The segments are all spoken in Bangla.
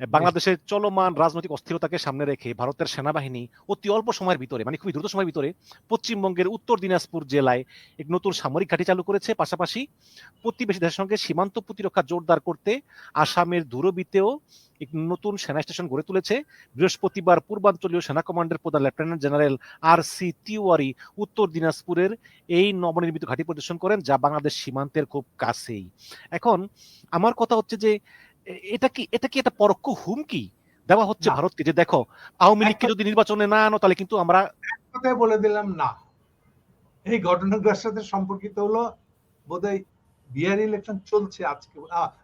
বাংলাদেশের চলমান রাজনৈতিক অস্থিরতাকে সামনে রেখে ভারতের সেনাবাহিনী অতি অল্প সময়ের ভিতরে মানে খুবই দ্রুত সময়ের ভিতরে পশ্চিমবঙ্গের উত্তর দিনাজপুর জেলায় এক নতুন সামরিক ঘাঁটি চালু করেছে। পাশাপাশি প্রতিবেশী দেশের সঙ্গে সীমান্ত প্রতিরক্ষা জোরদার করতে আসামের দূরবীতেও এক নতুন সেনা স্টেশন গড়ে তুলেছে। বৃহস্পতিবার পূর্বাঞ্চলীয় সেনা কমান্ডের প্রধান lieutenant general R C Tiwari উত্তর দিনাজপুরের এই নবনির্মিত ঘাঁটি পরিদর্শন করেন, যা বাংলাদেশ সীমান্তের খুব কাছেই। এখন আমার কথা হচ্ছে যে এটা কি এটা কি একটা পরোক্ষ হুমকি? দেওয়া হচ্ছে ভারতকে যে দেখো আওয়ামী লীগকে যদি নির্বাচনে না আনো তাহলে কিন্তু আমরা কথায় বলে দিলাম না। এই ঘটনাগুলোর সাথে সম্পর্কিত হলো বোধহয় বিহার ইলেকশন চলছে আজকে।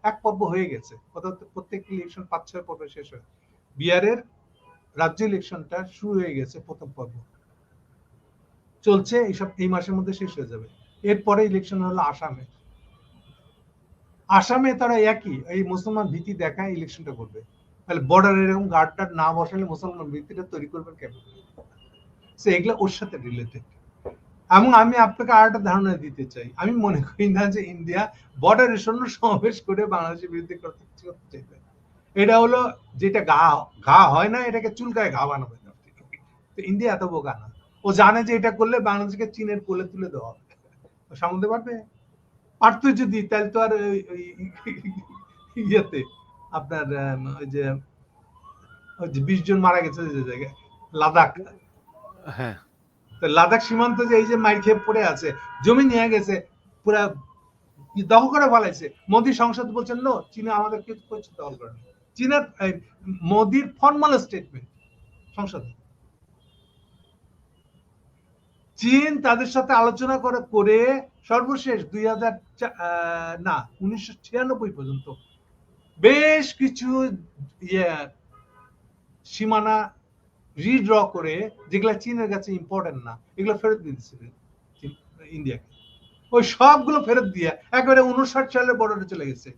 এক পর্ব হয়ে গেছে। অর্থাৎ প্রত্যেক ইলেকশন পাঁচ ছয় পর্বে শেষ হয়ে। বিহারের রাজ্য ইলেকশনটা শুরু হয়ে গেছে প্রথম পর্ব। চলছে এইসব এই মাসের মধ্যে শেষ হয়ে যাবে। এরপরে ইলেকশন হলো আসামে। আসামে তারা একই, এই মুসলমান ভীতি দেখায় ইলেকশনটা করবে। তাহলে বর্ডার এরকম গার্ড টার্ড না বসালে মুসলমান ভীতিটা তৈরি করবেন কেমন? সে এগুলো ওর সাথে রিলেটেড এবং আমি আপনাকে আর একটা ধারণা দিতে চাই। আমি মনে করি না যে ইন্ডিয়া বর্ডারের সৈন্য সমাবেশ করে বাংলাদেশের বিরুদ্ধে করতে চাইবে। এটা হলো যেটা গা, ঘা হয় না, এটাকে চুলকায় ঘা বানাবে। তো ইন্ডিয়া এত বোকা না। ও জানে যে এটা করলে বাংলাদেশকে চীনের কোলে তুলে দেওয়া হবে। সামলাতে পারবে? পারতো যদি তাহলে তো আর ইয়েতে আপনার ওই যে ওই যে বিশ জন মারা গেছে যে জায়গায় লাদাখ। হ্যাঁ। তো লাদাখ সীমান্ত যে এই যে মাইর খেয়ে পড়ে আছে জমি নিয়ে গেছে পুরা দখল করে ফেলাইছে। মোদী সংসদ বলছেন নো চীনা আমাদের কিছু করছে দখল করে চীনের মোদির ফর্মাল স্টেটমেন্ট সংসদ। চীন তাদের সাথে আলোচনা করে করে সর্বশেষ দুই হাজার না, উনিশশো ছিয়ানব্বই পর্যন্ত বেশ কিছু ইয়ে সীমানা রিড্র করে, যেগুলা চীনের কাছে ইম্পর্টেন্ট না, এগুলো ফেরত দিয়ে দিচ্ছিল ইন্ডিয়াকে। ওই সবগুলো ফেরত দিয়ে একেবারে উনষাট সালে বর্ডারে চলে গেছে।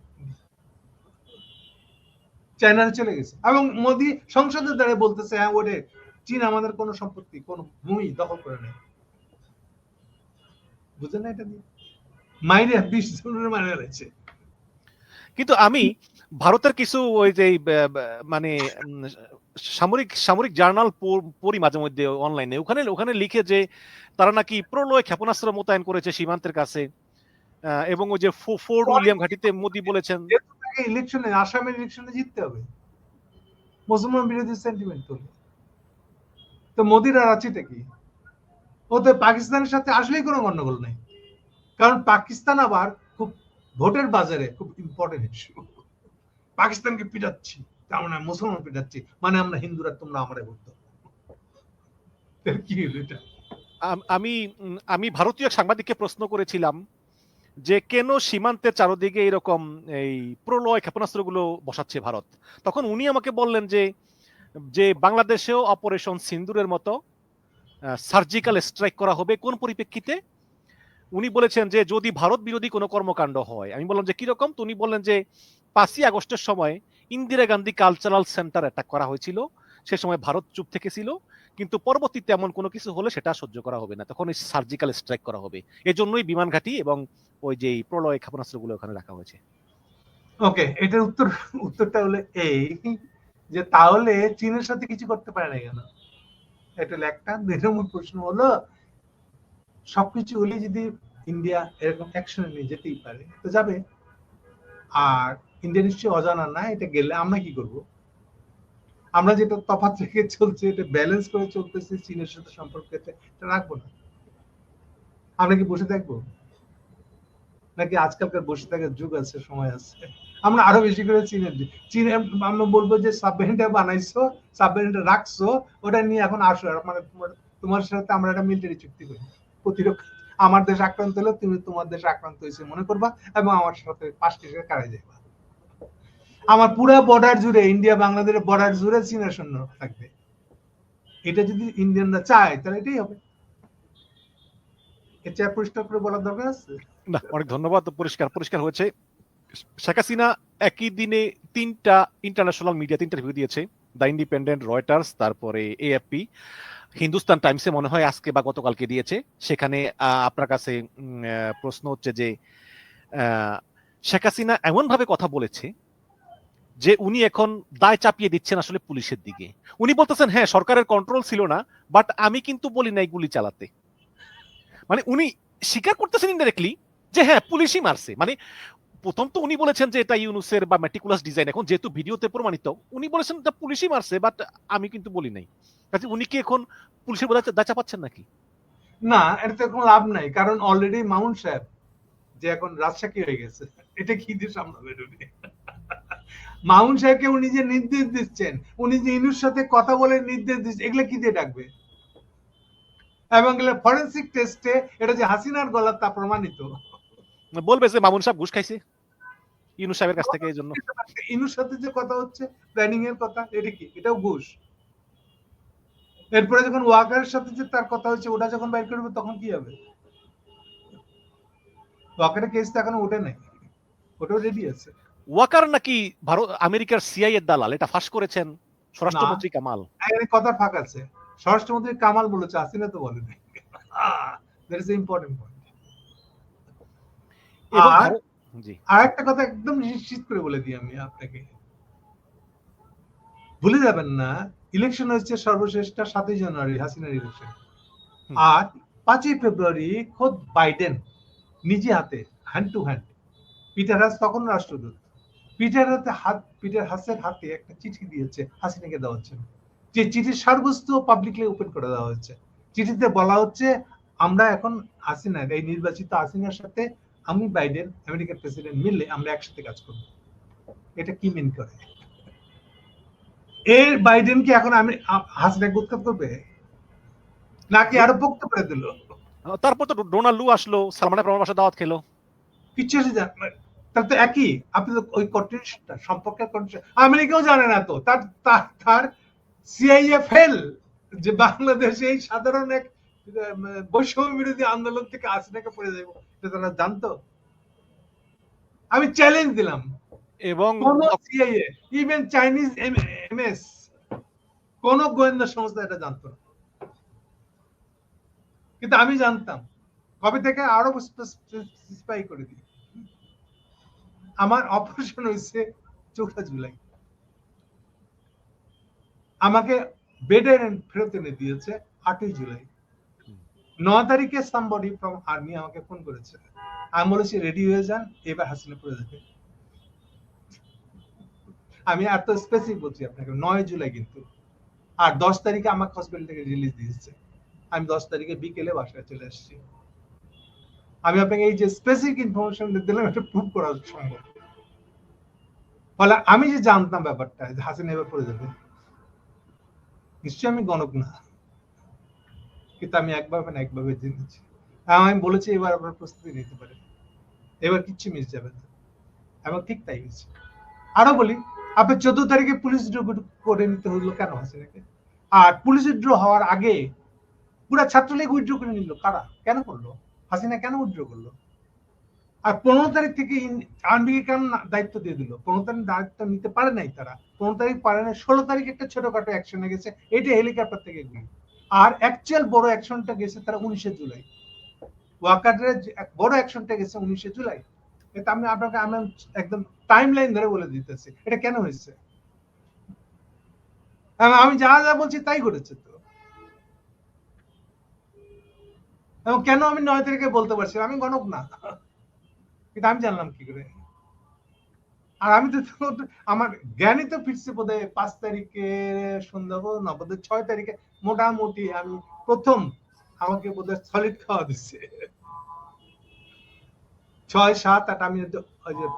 চায়নাতে চলে গেছে। এবং মোদি সংসদের দ্বারা বলতেছে হ্যাঁ ওরে চীন আমাদের কোনো সম্পত্তি, কোনো ভূমি দখল করে নেয় বুঝলেন না এটা দিয়ে? মাইরে বিশ জনের মারা রয়েছে কিন্তু আমি ভারতের কিছু ওই যে মানে সামরিক সামরিক জার্নাল পড়- মাঝে মধ্যে অনলাইনে। ওখানে ওখানে লিখে যে তারা নাকি প্রলয় ক্ষেপণাস্ত্র মোতায়েন করেছে সীমান্তের কাছে এবং ওই যে ফো- ফোর্ট উইলিয়াম ঘাটিতে মোদি বলেছেন। ইলেকশনে আসামের ইলেকশনে জিততে হবে। মুসলমান বিরোধী সেন্টিমেন্ট তো মোদির আর আছেটা কি? ও তো পাকিস্তানের সাথে আসলেই কোনো গন্ডগোল নেই। কারণ পাকিস্তান আবার খুব ভোটের বাজারে খুব ইম্পর্টেন্ট ইস্যু পাকিস্তানকে পিটাচ্ছি তার মানে মুসলমান পিটাচ্ছি মানে আমরা হিন্দুরা, তোমরা আমারে ভোট দাও। কি এটা? আমি আমি ভারতীয় সাংবাদিককে প্রশ্ন করেছিলাম যে কেন সীমান্তের চারদিকে এরকম এই প্রলয় ক্ষেপণাস্ত্রগুলো বসাচ্ছে ভারত? তখন উনি আমাকে বললেন যে যে বাংলাদেশেও অপারেশন সিন্দুরের মতো সার্জিক্যাল স্ট্রাইক করা হবে। কোন পরিপ্রেক্ষিতে? উনি বলেছেন যে, যদি ভারত বিরোধী কোনো কর্মকাণ্ড হয়, আমি বললাম যে কীরকম তো উনি বললেন যে, পাঁচই আগস্টের সময় Indira Gandhi cultural centre attack করা হয়েছিল। সে সময় ভারত চুপ থেকেছিল। কিন্তু পরবর্তীতে এমন কোনো কিছু হলে সেটা সহ্য করা হবে না। তখন ওই সার্জিক্যাল স্ট্রাইক করা হবে। এজন্যই বিমান ঘাঁটি এবং ওই যে প্রলয় ক্ষেপণাস্ত্রগুলো ওখানে রাখা হয়েছে। ওকে, এটার উত্তর, উত্তরটা হলো এই, যে তাহলে চীনের সাথে কিছু করতে পারে না কেন? এটা একটা। দুই নম্বর প্রশ্ন হলো, সবকিছু হলে যদি ইন্ডিয়া এরকম অ্যাকশনে নিয়ে যেতেই পারে, তো যাবে। আর ইন্ডিয়া নিশ্চয়ই অজানা না, এটা গেলে আমরা কি করব? আমরা যেটা তফাৎ রেখে চলছে, এটা ব্যালেন্স করে চলতেছে, চীনের সাথে সম্পর্ক এটা রাখব না। আমরা কি বসে থাকব? নাকি আজকালকার বসে থাকার যুগ আছে, সময় আছে? আমরা আরও বেশি করে চীনের দি- চীন আমরা বলব যে সাবমেরিনটা বানাইছো সাবমেরিনটা রাখছো, ওটা নিয়ে এখন আসো। মানে তোমার সাথে আমরা একটা মিলিটারি চুক্তি করি। প্রতিরক্ষা আমার দেশ আক্রান্ত হলে তুমি তোমার দেশ আক্রান্ত হয়েছে মনে করবা এবং আমার সাথে পাঁচটি সাথে কারাই যাইবা। আমার পুরো বর্ডার জুড়ে ইন্ডিয়া বাংলাদেশের বর্ডার জুড়ে চীনের সৈন্য থাকবে। এটা যদি ইন্ডিয়ানরা চায়, তাহলে এটাই হবে। এর চেয়ে পরিষ্কার করে বলার দরকার আছে? না, অনেক ধন্যবাদ, পরিষ্কার পরিষ্কার হয়েছে। শেখ হাসিনা একই দিনে তিনটা ইন্টারন্যাশনাল মিডিয়াতে ইন্টারভিউ দিয়েছে। দ্য ইন্ডিপেন্ডেন্ট রয়টার্স তারপরে এএফপি হিন্দুস্তান টাইমসে মনে হয় আজকে বা গতকালকে দিয়েছে। সেখানে আপনার কাছে প্রশ্ন হচ্ছে যে শেখ হাসিনা এমন ভাবে কথা বলেছে যে উনি এখন দায় চাপিয়ে দিচ্ছেন আসলে পুলিশের দিকে। উনি বলতেছেন হ্যাঁ সরকারের কন্ট্রোল ছিল না বাট আমি কিন্তু বলি নাই গুলি চালাতে। মানে উনি স্বীকার করতেছেন ইনডাইরেক্টলি যে হ্যাঁ পুলিশই মারছে। মানে প্রথম তো উনি বলেছেন যে এটা ইউনুসের বা মেটিকুলাস ডিজাইন এখন যেহেতু ভিডিওতে প্রমাণিত, উনি বলেছেন এটা পুলিশই মারছে বাট আমি কিন্তু বলি নাই। কাজে উনি কি এখন পুলিশের বোধ দায় চাপাচ্ছেন নাকি? না এটাতে কোনো লাভ নাই, কারণ অলরেডি মাউন্ট সাহেব যে এখন রাজশাহী হয়ে গেছে, এটা কি দিয়ে সামলাবে উনি? মাউন্ট সাহেবকে উনি যে নির্দেশ দিচ্ছেন, উনি যে ইনুর সাথে কথা বলে নির্দেশ দিচ্ছেন, এগুলো কি দিয়ে ডাকবে? এবং ফরেন্সিক টেস্টে এটা যে হাসিনার গলা তা প্রমাণিত। বলবে যে মামুন সাহেব ঘুষ খাইছে। ইনু সাহেবের কাছ থেকে এই জন্য। ইনুর সাথে যে কথা হচ্ছে প্ল্যানিং এর কথা এটা কি? এটাও ঘুষ। এরপরে যখন ওয়াকারের সাথে যে তার কথা হচ্ছে ওটা যখন বাইর করবে তখন কি হবে? ওয়াকারের কেস তো এখনও ওঠে নাই। ওটাও রেডি আছে। ওয়াকার নাকি ভারত আমেরিকার সিআই এর দালাল এটা ফাঁস করেছেন স্বরাষ্ট্রমন্ত্রী কামাল। কথা ফাঁক আছে। স্বরাষ্ট্রমন্ত্রী কামাল বলেছে আসিনা তো বলেনি দ্যাট ইজ ইম্পর্টেন্ট পয়েন্ট আর- আর একটা কথা একদম নিশ্চিত করে বলে দিই আমি আপনাকে। ভুলে যাবেন না ইলেকশন হচ্ছে সর্বশেষটা সাতই জানুয়ারি হাসিনার ইলেকশন আর পাঁচই ফেব্রুয়ারি খোদ বাইডেন নিজে হাতে hand to hand Peter Haas তখন রাষ্ট্রদূত। পিটার হাতে হাত পিটার হাসের হাতে একটা চিঠি দিয়েছে হাসিনাকে দেওয়া হচ্ছে। যে চিঠির সারবস্তু পাবলিকলি ওপেন করে দেওয়া হচ্ছে চিঠিতে বলা হচ্ছে আমরা এখন হাসিনার এই নির্বাচিত হাসিনার সাথে আমি বাইডেন আমেরিকার প্রেসিডেন্ট মিললে আমরা একসাথে কাজ করব। এটা কি মিন করে? এর বাইডেন কি এখন আমি হাসিনাকে উৎখাত করবে? নাকি আরও পোক্ত করে দিল? তারপর তো ডোনাল্ড লু আসলো সালমানের প্রমাণ বাসা দাওয়াত খেলো। কিছু এসে যা- তাহলে তো একই। আপনি তো ওই কন্টিনিউশনটা সম্পর্কের কন্টিনিউশন আমেরিকাও জানে না তো। তার তার তার সিআইএ ফেল যে বাংলাদেশে এই সাধারণ এক বৈষম্য বিরোধী আন্দোলন থেকে আসিনাকে পড়ে যাব এটা তারা জানতো? আমি চ্যালেঞ্জ দিলাম। এবং সিআইএ ইভেন চাইনিজ এমএস কোন গোয়েন্দা সংস্থা এটা জানতো না। কিন্তু আমি জানতাম। কবে থেকে? আরও স্পাই করে দিই। আমার অপারেশন হয়েছে চৌঠা জুলাই। আমাকে বেডে ফেরত এনে দিয়েছে আটই জুলাই। ন তারিখে সামবডি ফ্রম আর্মি আমাকে ফোন করেছে। আমি বলেছি রেডি হয়ে যান, এবার হাসিনা পড়ে যাবে। আমি এত স্পেসিফিক বলছি আপনাকে, নয় জুলাই কিন্তু। আর দশ তারিখে আমাকে হসপিটাল থেকে রিলিজ দিয়েছে। আমি দশ তারিখে বিকেলে বাসায় চলে আসছি। আমি আপনাকে এই যে স্পেসিফিক ইনফরমেশন দিলাম, এটা প্রুভ করা সম্ভব। ফলে আমি যে জানতাম ব্যাপারটা হাসিনা এবার পড়ে যাবে, নিশ্চয়ই আমি গণক না। কিন্তু আমি একভাবে না একভাবে জেনেছি আমি বলেছি এবার আপনার প্রস্তুতি নিতে পারেন এবার কিচ্ছু মিস যাবে না। এবং ঠিক তাই হয়েছে। আরও বলি আপনি চোদ্দ তারিখে পুলিশ ড্র করে নিতে হলো কেন হাসিনাকে আর পুলিশ ড্র হওয়ার আগে পুরা ছাত্রলীগ উইথড্র করে নিল কারা? কেন করল? হাসিনা কেন উইথড্র করল? আর পনেরো তারিখ থেকে আর্মিকে কেন দায়িত্ব দিয়ে দিল? পনেরো তারিখ দায়িত্ব নিতে পারে নাই তারা। পনেরো তারিখ পারে না ষোলো তারিখ একটা ছোটখাটো অ্যাকশনে গেছে। এটা হেলিকপ্টার থেকে গুলি। আর অ্যাকচুয়াল বড় অ্যাকশনটা গেছে তারা উনিশে জুলাই। ওয়াকারের বড় অ্যাকশনটা গেছে উনিশে জুলাই। এটা আমি আপনাকে আমি একদম টাইম লাইন ধরে বলে দিতেছি। এটা কেন হয়েছে? আমি যা যা বলছি তাই ঘটেছে তো। কেন আমি নয় তারিখে বলতে পারছি আমি গণক না। কিন্তু আমি জানলাম কি করে? আর আমি তো আমার জ্ঞানই তো ফিরছে বোধ পাঁচ তারিখে, সন্ধ্যা না বোধ ছয় তারিখে। মোটামুটি আমি প্রথম আমাকে বোধ সলিড খাওয়া দিচ্ছে। ছয়, সাত, আট, আমি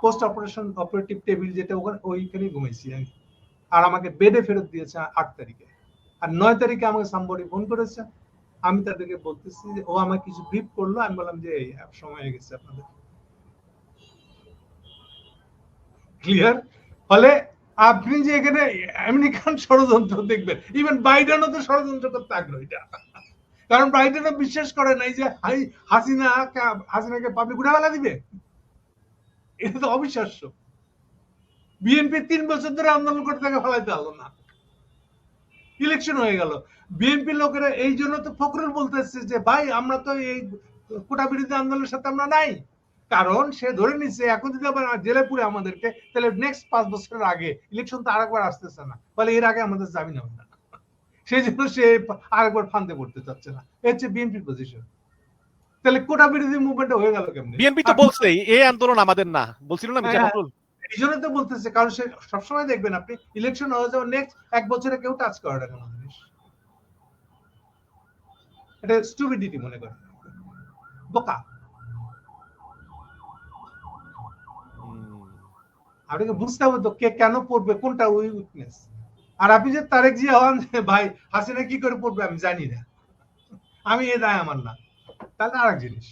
পোস্ট অপারেশন অপারেটিভ টেবিল যেটা ওখানে, ওইখানেই ঘুমাইছি আমি। আর আমাকে বেডে ফেরত দিয়েছে আট তারিখে। আর নয় তারিখে আমাকে সাম্বডি ফোন করেছে। আমি তাদেরকে বলতেছি ও আমাকে কিছু ব্রিফ করল। আমি বললাম যে সময় হয়ে গেছে আপনাদের। ক্লিয়ার ফলে আপনি যে এখানে আমেরিকান ষড়যন্ত্র দেখবেন ইভেন বাইডেনও তো ষড়যন্ত্র করতে আগ্রহী। না। কারণ বাইডেনও বিশ্বাস করে নাই যে হাসিনা হাসিনাকে পাবলিক উঠে দিবে। এটা তো অবিশ্বাস্য। বিএনপি তিন বছর ধরে আন্দোলন করতে তাকে ফেলাইতে হলো না। ইলেকশন হয়ে গেল। বিএনপি লোকেরা এই জন্য তো ফখরুল বলতেছে যে, ভাই, আমরা তো এই কোটা বিরোধী আন্দোলনের সাথে আমরা নাই। কারণ সে ধরে নিচ্ছে এখন যদি আবার জেলে পুরে আমাদেরকে তাহলে নেক্সট পাঁচ বছরের আগে ইলেকশন তো আরেকবার আসতেছে না। ফলে এর আগে আমাদের জামিন হবে না। সেই জন্য সে আরেকবার ফান্দে পড়তে চাচ্ছে না। এ হচ্ছে বিএনপির পজিশন তাহলে কোটা বিরোধী মুভমেন্ট হয়ে গেল কেমনি? বিএনপি তো বলছে এই আন্দোলন আমাদের না। বলছিল না হ্যাঁ, ফখরুল এই জন্য তো বলতেছে কারণ সে সবসময় দেখবেন আপনি ইলেকশন হয়ে যাওয়ার নেক্সট এক বছরে কেউ টাচ করে না কোনো জিনিস। এটা স্টুপিডিটি মনে করে বোকা। আপনাকে বুঝতে হবে তো কে কেন পড়বে কোনটা ওই উইকনেস আর আপনি যে তারেক জিয়া হন ভাই হাসিনা কি করে পড়বে আমি জানি না। আমি এ দায় আমার না। তাহলে আরেক জিনিস।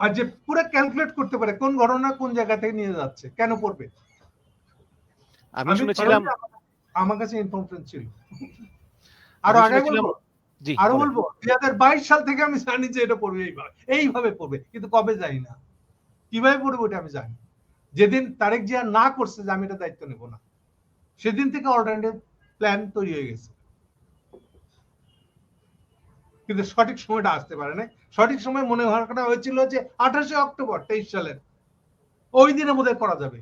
আর যে পুরো ক্যালকুলেট করতে পারে কোন ঘটনা কোন জায়গা থেকে নিয়ে যাচ্ছে কেন পড়বে? আমি শুনেছিলাম আমার কাছে ইনফরমেশন ছিল। আরও আগে বলব? জি আরও বলব? দুই হাজার বাইশ সাল থেকে আমি জানি যে এটা পড়বে এইভাবে। এইভাবে পড়বে কিন্তু কবে জানি না। কীভাবে পড়বে ওটা আমি জানি যেদিন তারেক জিয়া না করছে যে আমি এটা দায়িত্ব নেব না, সেদিন থেকে অল্টারনেটিভ প্ল্যান তৈরি হয়ে গেছে। কিন্তু সঠিক সময়টা আসতে পারে না সঠিক সময় মনে হওয়াটা হয়েছিল যে আঠাশে অক্টোবর, তেইশ সালের। ওই দিনে বোধহয় করা যাবে।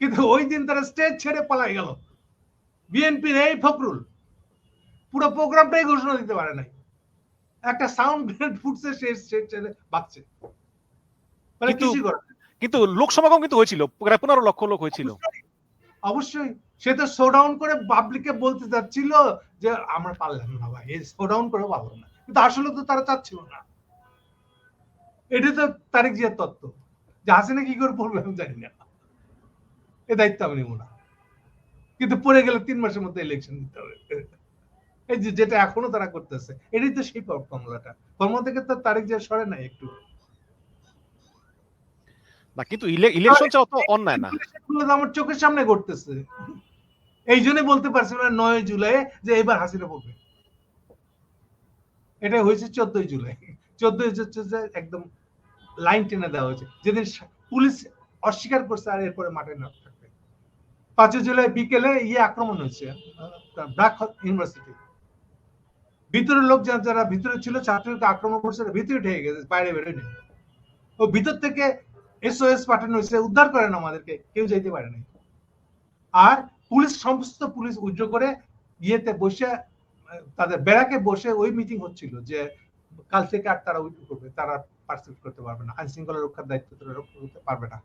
কিন্তু ওই দিন তারা স্টেজ ছেড়ে পালাই গেল। বিএনপির এই ফখরুল পুরো প্রোগ্রামটাই ঘোষণা দিতে পারে নাই। একটা সাউন্ড ফুটছে, সে ছেড়ে বাঁচছে কিন্তু- কিছুই করে। না। কিন্তু লোক সমাগম কিন্তু হয়েছিল প্রায় পনেরো লক্ষ লোক হয়েছিল। অবশ্যই, অবশ্যই। সে তো শোডাউন করে পাবলিককে বলতে চাচ্ছিল যে আমরা পারলাম না ভাই এই শোডাউন করে পারলাম না। কিন্তু আসলে তো তারা চাচ্ছিল না। এটা তো তারেক জিয়ার তত্ত্ব। যে হাসিনা কি করে পড়বে আমি জানি না। এ দায়িত্ব আমি নেব না। কিন্তু পড়ে গেলে তিন মাসের মধ্যে ইলেকশন দিতে হবে। এই যে যেটা এখনও তারা করতেছে এটাই তো সেই ফর্মুলাটা। ফর্মুলা থেকে তো তারেক জিয়া সরে নাই একটু। না, কিন্তু ইলেকশন চাও তো অন্যায় না। আমার চোখের সামনে ঘটতেছে। এই জন্য বলতে পারছি না নয় জুলাই যে এবার হাসিনা পড়বে এটা হয়েছে চোদ্দই জুলাই। চোদ্দই একদম লাইন টেনে দেওয়া হয়েছে। যেদিন পুলিশ অস্বীকার করছে আর এরপরে মাঠে না থাকবে। পাঁচই জুলাই বিকেলে ইয়ে আক্রমণ হয়েছে ব্র্যাক ইউনিভার্সিটি ভিতরের লোক যারা যারা ভিতরে ছিল ছাত্রকে আক্রমণ করছে ভিতরে ঢেকে গেছে, বাইরে বেরোয়নি। ও ভিতর থেকে এসওএস পাঠানো হয়েছে, উদ্ধার করেন আমাদেরকে, কেউ যাইতে পারে নাই। আর পুলিশ, সমস্ত পুলিশ উজ্জ্ব করে ইয়েতে বসে, তাদের বেড়াকে বসে ওই মিটিং হচ্ছিল যে কাল থেকে আর তারা উইথ করবে, তারা পার্সিভ করতে পারবে না আইন শৃঙ্খলা রক্ষার দায়িত্ব তারা রক্ষা করতে পারবে না।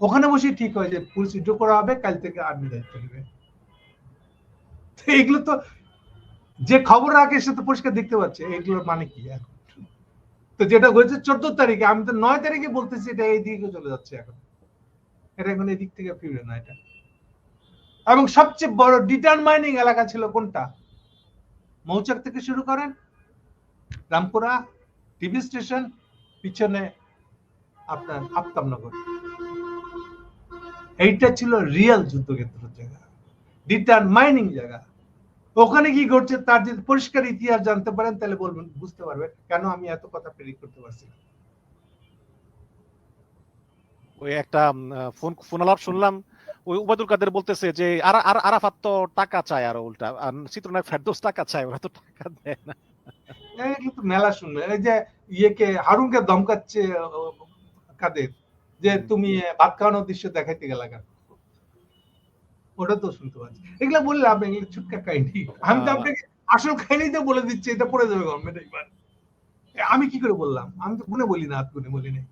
ওখানে বসে ঠিক হয় যে পুলিশ উজ্জ্ব করা হবে, কাল থেকে আর্মি দায়িত্ব নেবে তো এগুলো তো, যে খবর রাখে সে তো পরিষ্কার দেখতে পাচ্ছে এগুলোর মানে কি? এখন তো যেটা হয়েছে চোদ্দ তারিখে, আমি তো নয় তারিখে বলতেছি এটা এই দিকে চলে যাচ্ছে এখন। এটা এখন এদিক থেকে ফিরবে না এটা। এবং সবচেয়ে বড় ডিটারমাইনিং এলাকা ছিল কোনটা? মৌচাক থেকে শুরু করেন, রামপুরা টিভি স্টেশন, পিছনে আপনার আফতাবনগর। এইটা ছিল রিয়েল যুদ্ধক্ষেত্রের জায়গা ডিটারমাইনিং জায়গা। ওখানে কি ঘটছে তার যদি পরিষ্কার ইতিহাস জানতে পারেন তাহলে বলবেন বুঝতে পারবেন কেন আমি এত কথা প্রেডিক্ট করতে পারছি না। ওই একটা ফোন ফোন আলাপ শুনলাম ওই উবাদুল কাদের বলতেছে যে আর আর আরাফাত তো টাকা চায় আর উল্টা আর চিত্রনায়ক ফেরদৌস টাকা চায় ওরা তো টাকা দেয় না। এগুলো তো মেলা শুনবে। এই যে ইয়েকে হারুনকে ধমকাচ্ছে কাদের যে তুমি ভাত খাওয়ানোর দৃশ্য দেখাইতে গেলা কেন? ওটা তো শুনতে পাচ্ছি। এগুলা বললে আপনি এগুলো ছুটকা কাহিনী। আমি তো আপনাকে আসল কাহিনী তো বলে দিচ্ছি এটা পড়ে যাবে গভর্নমেন্ট এইবার আমি কি করে বললাম? আমি তো গুনে বলি না গুনে বলি নাই।